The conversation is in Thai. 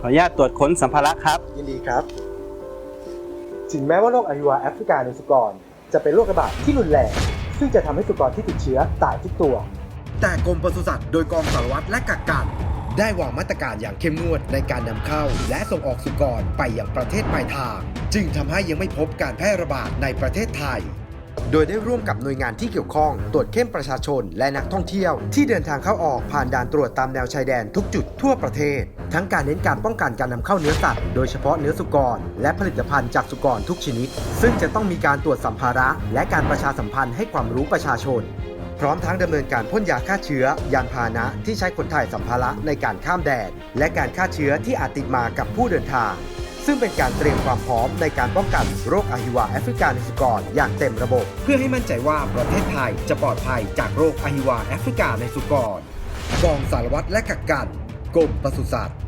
ขออนุญาตตรวจค้นสัมภาระครับ ยินดีครับ ถึงแม้ว่าโรคอหิวาแอฟริกาในสุกร จะเป็นโรคระบาดที่รุนแรง ซึ่งจะทำให้สุกรที่ติดเชื้อตายทุกตัว แต่กรมปศุสัตว์โดยกองสารวัตรและกักกัน ได้วางมาตรการอย่างเข้มงวดในการนำเข้า และส่งออกสุกรไปยังประเทศปลายทาง จึงทำให้ยังไม่พบการแพร่ระบาดในประเทศไทย โดยได้ร่วมกับหน่วยงานที่เกี่ยวข้อง ตรวจเข้มประชาชนและนักท่องเที่ยว ที่เดินทางเข้าออกผ่านด่านตรวจตามแนวชายแดนทุกจุดทั่วประเทศ ทั้งการเน้นการป้องกันการนำเข้าเนื้อสัตว์โดยเฉพาะเนื้อสุกร และผลิตภัณฑ์จากสุกรทุกชนิด ซึ่งจะต้องมีการตรวจสัมภาระ และการประชาสัมพันธ์ให้ความรู้ประชาชน พร้อมทั้งดำเนินการพ่นยาฆ่าเชื้อ ยานพาหนะที่ใช้ขนถ่ายสัมภาระในการข้ามแดนและการฆ่าเชื้อที่อาจติดมากับผู้เดินทาง ซึ่งเป็นการเตรียมความพร้อมในการป้องกันโรคอหิวาแอฟริกาในสุกรอย่างเต็มระบบ เพื่อให้มั่นใจว่าประเทศไทยจะปลอดภัยจากโรคอหิวาแอฟริกาในสุกรกองสารวัตรและกักกันกรมปศุสัตว์